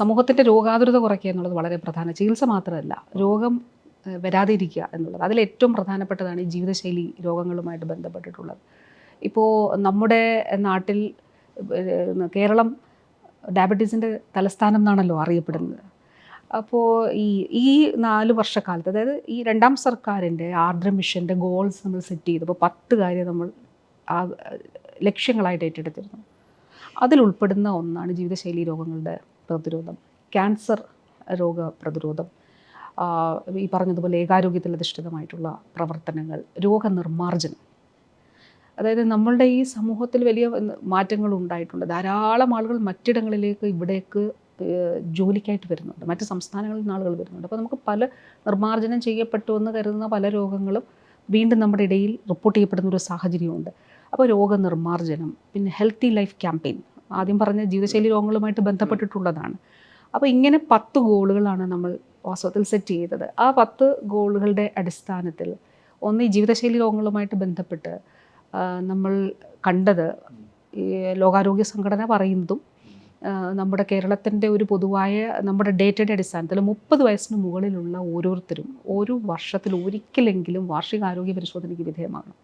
സമൂഹത്തിന്റെ രോഗാതുരത കുറയ്ക്കുക എന്നുള്ളത് വളരെ പ്രധാന. ചികിത്സ മാത്രമല്ല രോഗം വരാതിരിക്കുക എന്നുള്ളത്. അതിൽ ഏറ്റവും പ്രധാനപ്പെട്ടതാണ് ഈ ജീവിതശൈലി രോഗങ്ങളുമായിട്ട് ബന്ധപ്പെട്ടിട്ടുള്ളത്. ഇപ്പോൾ നമ്മുടെ നാട്ടിൽ കേരളം ഡയബറ്റീസിന്റെ തലസ്ഥാനം എന്നാണല്ലോ അറിയപ്പെടുന്നത്. അപ്പോൾ ഈ ഈ നാല് വർഷക്കാലത്ത് അതായത് ഈ രണ്ടാം സർക്കാരിന്റെ ആർദ്ര മിഷന്റെ ഗോൾസ് നമ്മൾ സെറ്റ് ചെയ്തപ്പോൾ പത്ത് കാര്യം നമ്മൾ ആ ലക്ഷ്യങ്ങളായിട്ട് ഏറ്റെടുത്തിരുന്നു. അതിലുൾപ്പെടുന്ന ഒന്നാണ് ജീവിതശൈലി രോഗങ്ങളുടെ പ്രതിരോധം ക്യാൻസർ രോഗ പ്രതിരോധം ഈ പറഞ്ഞതുപോലെ ഏകാരോഗ്യത്തിൽ അധിഷ്ഠിതമായിട്ടുള്ള പ്രവർത്തനങ്ങൾ രോഗനിർമ്മാർജനം. അതായത് നമ്മളുടെ ഈ സമൂഹത്തിൽ വലിയ മാറ്റങ്ങൾ ഉണ്ടായിട്ടുണ്ട് ധാരാളം ആളുകൾ മറ്റിടങ്ങളിലേക്ക് ഇവിടേക്ക് ജോലിക്കായിട്ട് വരുന്നുണ്ട്. മറ്റ് സംസ്ഥാനങ്ങളിൽ നിന്ന് ആളുകൾ വരുന്നുണ്ട്. അപ്പോൾ നമുക്ക് പല നിർമ്മാർജനം ചെയ്യപ്പെട്ടു എന്ന് കരുതുന്ന പല രോഗങ്ങളും വീണ്ടും നമ്മുടെ ഇടയിൽ റിപ്പോർട്ട് ചെയ്യപ്പെടുന്ന ഒരു സാഹചര്യമുണ്ട് അപ്പോൾ രോഗനിർമ്മാർജനം പിന്നെ ഹെൽത്തി ലൈഫ് ക്യാമ്പയിൻ ആദ്യം പറഞ്ഞ ജീവിതശൈലി രോഗങ്ങളുമായിട്ട് ബന്ധപ്പെട്ടിട്ടുള്ളതാണ്. അപ്പോൾ ഇങ്ങനെ പത്ത് ഗോളുകളാണ് നമ്മൾ വാസ്തവത്തിൽ സെറ്റ് ചെയ്തത്. ആ പത്ത് ഗോളുകളുടെ അടിസ്ഥാനത്തിൽ ഒന്ന് ഈ ജീവിതശൈലി രോഗങ്ങളുമായിട്ട് ബന്ധപ്പെട്ട് നമ്മൾ കണ്ടത് ഈ ലോകാരോഗ്യ സംഘടന പറയുന്നതും നമ്മുടെ കേരളത്തിന്റെ ഒരു പൊതുവായ നമ്മുടെ ഡേറ്റയുടെ അടിസ്ഥാനത്തിൽ മുപ്പത് വയസ്സിന് മുകളിലുള്ള ഓരോരുത്തരും ഒരു വർഷത്തിൽ ഒരിക്കലെങ്കിലും വാർഷിക ആരോഗ്യ പരിശോധനയ്ക്ക് വിധേയമാകണം.